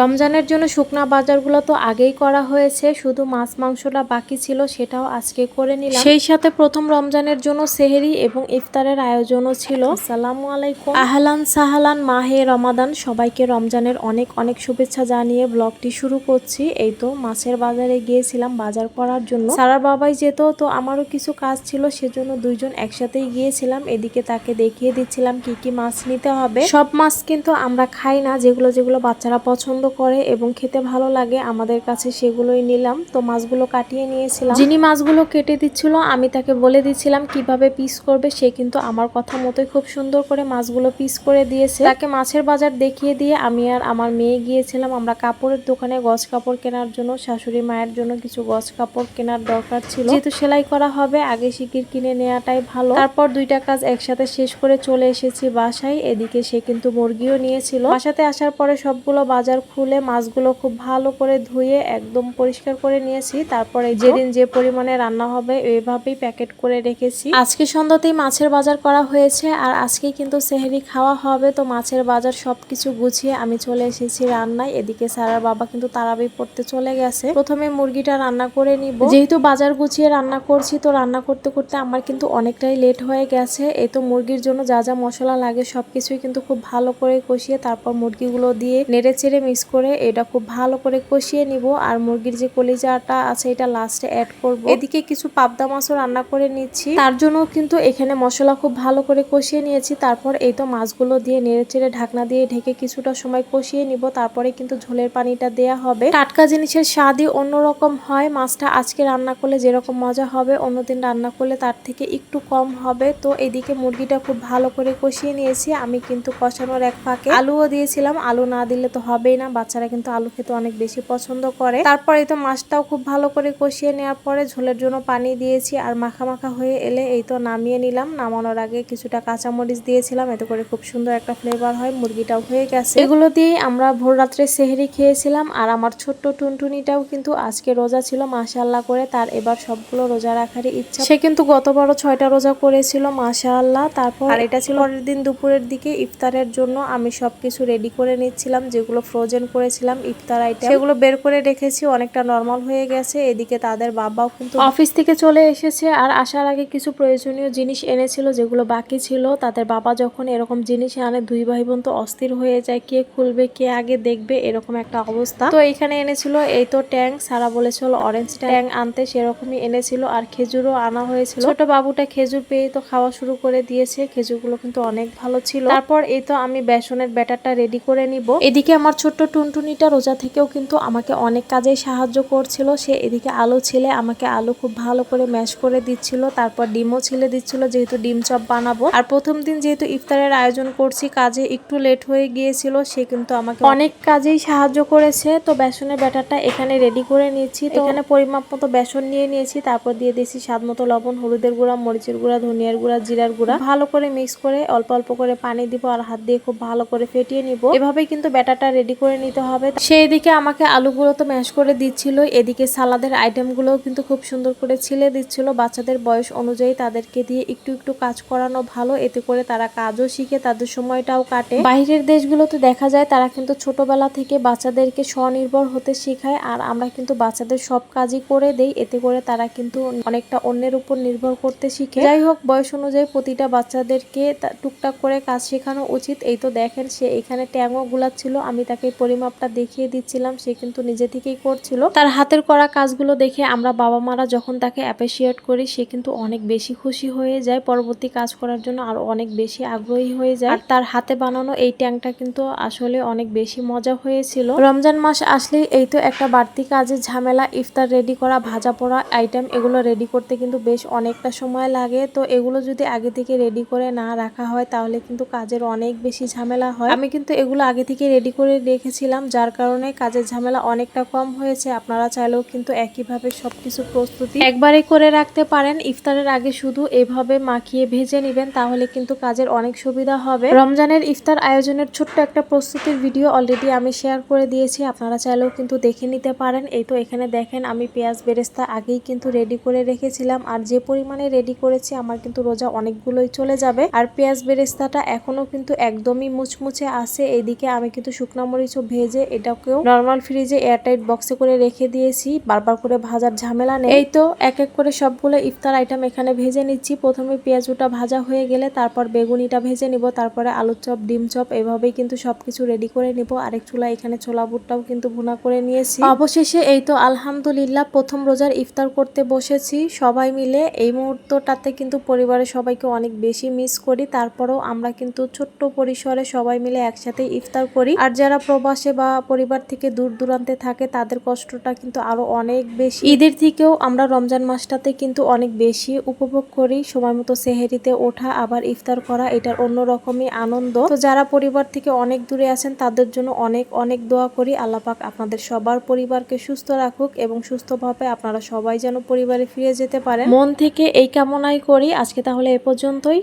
রমজানের জন্য শুকনা বাজারগুলো তো আগেই করা হয়েছে শুধু মাছ মাংসটা বাকি ছিল সেটাও আজকে করে নিলাম। সেই সাথে প্রথম রমজানের জন্য সেহেরি এবং ইফতারের আয়োজনও ছিল। আসসালামু আলাইকুম। আহলান সাহালান মাহে রমাদান। সবাইকে রমজানের অনেক অনেক শুভেচ্ছা জানিয়ে ব্লগটি শুরু করছি। এই তো মাছের বাজারে গিয়েছিলাম বাজার করার জন্য। সারার বাবাই যেত তো আমারও কিছু কাজ ছিল সেজন্য দুইজন একসাথেই গিয়েছিলাম। এদিকে তাকে দেখিয়ে দিচ্ছিলাম কি কি মাছ নিতে হবে। সব মাছ কিন্তু আমরা খাই না যেগুলো যেগুলো বাচ্চারা পছন্দ করে এবং খেতে ভালো লাগে, আমাদের কাছে সেগুলোই নিলাম। তো মাছগুলো কাটিয়ে নিয়েছিলাম। যিনি মাছগুলো কেটে দিচ্ছিল, আমি তাকে বলে দিচ্ছিলাম কীভাবে পিস করবে। সে কিন্তু আমার কথা মতোই খুব সুন্দর করে মাছগুলো পিস করে দিয়েছে। তাকে মাছের বাজার দেখিয়ে দিয়ে আমি আর আমার মেয়ে গিয়েছিলাম। আমরা কাপড়ের দোকানে গজ কাপড় কেনার জন্য, শাশুড়ি মায়ের জন্য কিছু গজ কাপড় কেনার দরকার ছিল। যেহেতু সেলাই করা হবে, আগে শিকির কিনে নেওয়াটাই ভালো। তারপর দুইটা কাজ একসাথে শেষ করে চলে এসেছি বাসায়। এদিকে সে কিন্তু মুরগিও নিয়েছিল। বাসাতে আসার পরে সবগুলো বাজার খুলে মাছগুলো খুব ভালো করে ধুয়ে একদম পরিষ্কার করে নিয়েছি। তারপরে যেদিন যে পরিমাণে রান্না হবে এইভাবেই প্যাকেট করে রেখেছি। আজকে সন্ধ্যাতেই মাছের বাজার করা হয়েছে আর আজকে কিন্তু সেহেরি খাওয়া হবে। তো মাছের বাজার সবকিছু গুছিয়ে আমি চলে এসেছি রান্নায়। এদিকে সারার বাবা কিন্তু তারাবি পড়তে চলে গেছে। প্রথমে মুরগিটা রান্না করে নিব। যেহেতু বাজার গুছিয়ে রান্না করছি, তো রান্না করতে করতে আমার কিন্তু অনেকটাই লেট হয়ে গেছে। এই তো মুরগির জন্য যা যা মশলা লাগে সবকিছুই কিন্তু খুব ভালো করে কষিয়ে তারপর মুরগিগুলো দিয়ে নেড়ে চেড়ে মিক্স করে এটা খুব ভালো করে কষিয়ে নিব। আর মুরগির যে কলিজাটা আছে, এটা লাস্টে অ্যাড করব। এদিকে কিছু পাবদা মাছও রান্না করে নিচ্ছি। তার জন্য কিন্তু এখানে মশলা খুব ভালো করে কষিয়ে নিয়েছি। তারপর এই তো মাছগুলো দিয়ে নেড়ে চেড়ে ঢাকনা দিয়ে ঢেকে কিছুটা সময় কষিয়ে নিব। তারপরে কিন্তু ঝোলের পানিটা দেয়া হবে। টাটকা জিনিসের স্বাদই অন্যরকম হয়। মাছটা আজকে রান্না করলে যেরকম মজা হবে, অন্যদিন রান্না করলে তার থেকে একটু কম হবে। তো এদিকে মুরগিটা খুব ভালো করে কষিয়ে নিয়েছি। আমি কিন্তু কষানোর এক ফাঁকে আলুও দিয়েছিলাম। আলু না দিলে তো হবেই না। বাচ্চারা কিন্তু আলু খেতে অনেক বেশি পছন্দ করে। তারপর তো মাছটাও খুব ভালো করে কষিয়ে নেওয়ার পরে ঝোলের জন্য পানি দিয়েছি আর মাখা মাখা হয়ে এলে এই তো নামিয়ে নিলাম। নামানোর আগে কিছুটা কাঁচামরিচ দিয়েছিলাম এতে করে খুব সুন্দর একটা ফ্লেভার হয় মুরগিটাও হয়ে গেছে। এগুলো দিয়ে আমরা ভোর রাত্রে সেহেরি খেয়েছিলাম আর আমার ছোট্ট টুনটুনিটাও কিন্তু আজকে রোজা ছিল মাশাআল্লাহ করে তার এবার সবগুলো রোজা রাখারই ইচ্ছা। সে কিন্তু গত গতবারও ছয়টা রোজা করেছিল মাশাআল্লাহ। তারপর আর এটা ছিল পরের দিন দুপুরের দিকে ইফতারের জন্য আমি সবকিছু রেডি করে নিচ্ছিলাম যেগুলো ফ্রোজেন করেছিলাম ইফতার আইটেম সেগুলো বের করে রেখেছি অনেকটা নর্মাল হয়ে গেছে। এদিকে তাদের বাবাও কিন্তু অফিস থেকে চলে এসেছে আর আসার আগে কিছু প্রয়োজনীয় জিনিস এনেছিল যেগুলো বাকি ছিল। তাদের বাবা যখন এরকম জিনিস আনে দুই ভাই বোন তো অস্থির হয়ে যায় কে খুলবে কে আগে দেখবে এরকম একটা অবস্থা। তো এখানে এনেছিল এই তো ট্যাং সারা বলেছিল অরেঞ্জ ট্যাং আনতে সেরকমই এনেছিল আর খেজুরও আনা হয়েছিল। ছোট বাবুটা খেজুর পেয়ে তো খাওয়া শুরু করে দিয়েছে খেজুরগুলো কিন্তু অনেক ভালো ছিল। তারপর এই তো আমি বেসনের ব্যাটারটা রেডি করে নিব। এদিকে আমার ছোট্ট টুনটুনিটা রোজা থেকেও কিন্তু আমাকে অনেক কাজেই সাহায্য করছিল। সে এদিকে আলু ছিলে, আমাকে আলু খুব ভালো করে ম্যাশ করে দিচ্ছিল, তারপর ডিমও ছিলে দিচ্ছিল যেহেতু ডিম চপ বানাবো। আর প্রথম দিন যেহেতু ইফতারের আয়োজন করছি, কাজে একটু লেট হয়ে গিয়েছিল, সে কিন্তু আমাকে অনেক কাজেই সাহায্য করেছে। তো বেসনের ব্যাটারটা এখানে রেডি করে নিয়েছি। তো এখানে পরিমাপ মতো বেসন নিয়ে নিয়েছি, তারপর দিয়ে দিয়েছি স্বাদ মতো লবণ, হলুদের গুঁড়া, মরিচের গুঁড়া, ধনিয়ার গুঁড়া, জিরার গুঁড়া। ভালো করে মিক্স করে অল্প অল্প করে পানি দিব আর হাত দিয়ে খুব ভালো করে ফেটিয়ে নিব। এভাবে কিন্তু ব্যাটারটা রেডি করে নিতে হবে। সেই দিকে আমাকে আলুগুলো তো ম্যাশ করে দিচ্ছিল। এদিকে সালাদের আইটেমগুলো কিন্তু খুব সুন্দর করে ছিলে দিচ্ছিল। বাচ্চাদের বয়স অনুযায়ী তাদেরকে দিয়ে একটু একটু কাজ করানো ভালো। এতে করে তারা কাজও শিখে, তাদের সময়টাও কাটে। বাইরের দেশগুলোতে দেখা যায় তারা কিন্তু ছোটবেলা থেকে বাচ্চাদেরকে স্বনির্ভর হতে শেখায় আর আমরা কিন্তু বাচ্চাদের সব কাজই করে দেই। এতে করে তারা কিন্তু অনেকটা অন্যের উপর নির্ভর করতে শিখে। যাই হোক, বয়স অনুযায়ী প্রতিটা বাচ্চাদেরকে টুকটাক করে কাজ শেখানো উচিত। এই তো দেখেন, সে এখানে ট্যাংও গুলাচ্ছিল। আমি তাকে পরিমাপটা দেখিয়ে দিচ্ছিলাম, সে কিন্তু নিজে থেকেই করছিল। তার হাতের করা কাজগুলো দেখে আমরা বাবা মারা যখন তাকে অ্যাপ্রিসিয়েট করি, সে কিন্তু অনেক বেশি খুশি হয়ে যায়। পরবর্তী কাজ করার জন্য আরও অনেক বেশি আগ্রহী হয়ে যায়। আর তার হাতে বানানো এই ট্যাংটা কিন্তু আসলে অনেক বেশি মজা হয়েছিল। রমজান মাস আসলেই এই তো একটা বাড়তি কাজের ঝামেলা, ইফতার রেডি করা, ভাজা পোড়া আইটেম এগুলো রেডি করতে কিন্তু বেশ অনেকটা সময় লাগে। তো এগুলো যদি আগে থেকে রেডি করে না রাখা হয়, তাহলে কিন্তু কাজের অনেক বেশি ঝামেলা হয়। আমি কিন্তু এগুলো আগে থেকে রেডি করে রেখেছিলাম যার কারণে কাজের ঝামেলা অনেকটা কম হয়েছে। আপনারা চাইলেও কিন্তু একইভাবে সবকিছু প্রস্তুতি একবারে করে রাখতে পারেন। ইফতারের আগে শুধু এভাবে মাখিয়ে ভেজে নেবেন, তাহলে কিন্তু কাজের অনেক সুবিধা হবে। রমজানের ইফতার আয়োজনের ছোট্ট একটা প্রস্তুতির ভিডিও অলরেডি আমি শেয়ার করে দিয়েছি। আপনারা চাইলেও কিন্তু দেখে নিতে পারেন। এই তো এখানে দেখেন, আমি পেঁয়াজ বেরেস্তা আগেই কিন্তু রেডি করে রেখেছিলাম। আর যে পরিমাণে রেডি করেছি, আমার কিন্তু রোজা অনেকগুলোই চলে যাবে। আর পেঁয়াজ বেরেস্তাটা এখনও কিন্তু একদমই মুচমুচে আছে। এইদিকে আমি কিন্তু শুকনো মরিচও ভেজে এটাকেও নর্মাল ফ্রিজে এয়ারটাইট বক্সে করে রেখে দিয়েছি। বারবার করে ভাজার ঝামেলা নেই। এই তো এক এক করে সবগুলো ইফতার আইটেম এখানে ভেজে নিচ্ছি। প্রথমে পেঁয়াজুটা ভাজা হয়ে গেলে তারপর বেগুনিটা ভেজে নিব। তারপরে আলুর চপ, ডিম চপ এভাবেই কিন্তু সবকিছু রেডি করে নিব। আরেক চুলা এখানে ছোলা বুটটাও কিন্তু ভুনা করে নিয়েছি। অবশেষে এই তো আলহামদুলিল্লাহ প্রথম রোজার ইফতার করতে বসেছি। সবাই মিলে এই মুহূর্তটাতে কিন্তু পরিবারের সবাইকে অনেক বেশি মিস করি। তারপরেও আমরা কিন্তু ছোট্ট পরিসরে সবাই মিলে একসাথে ইফতার করি। আর যারা প্রবাসে বা পরিবার থেকে দূর দূরান্তে থাকে, তাদের কষ্টটা কিন্তু আরও অনেক বেশি। ঈদের থেকেও আমরা রমজান মাসটাতে কিন্তু অনেক বেশি উপভোগ করি। সময় মতো সেহেরিতে ওঠা, আবার ইফতার করা, এটার অন্যরকমই আনন্দ। তো যারা পরিবার থেকে অনেক দূরে আছেন, তাদের জন্য অনেক অনেক দোয়া করি। আল্লাহ পাক আপনাদের সবার পরিবারকে সুস্থ রাখুক এবং সুস্থভাবে আপনারা সবাই যেন পরিবারে ফিরে যেতে পারেন। মন থেকে এই কামনাই করি। আজকে তাহলে এ পর্যন্তই।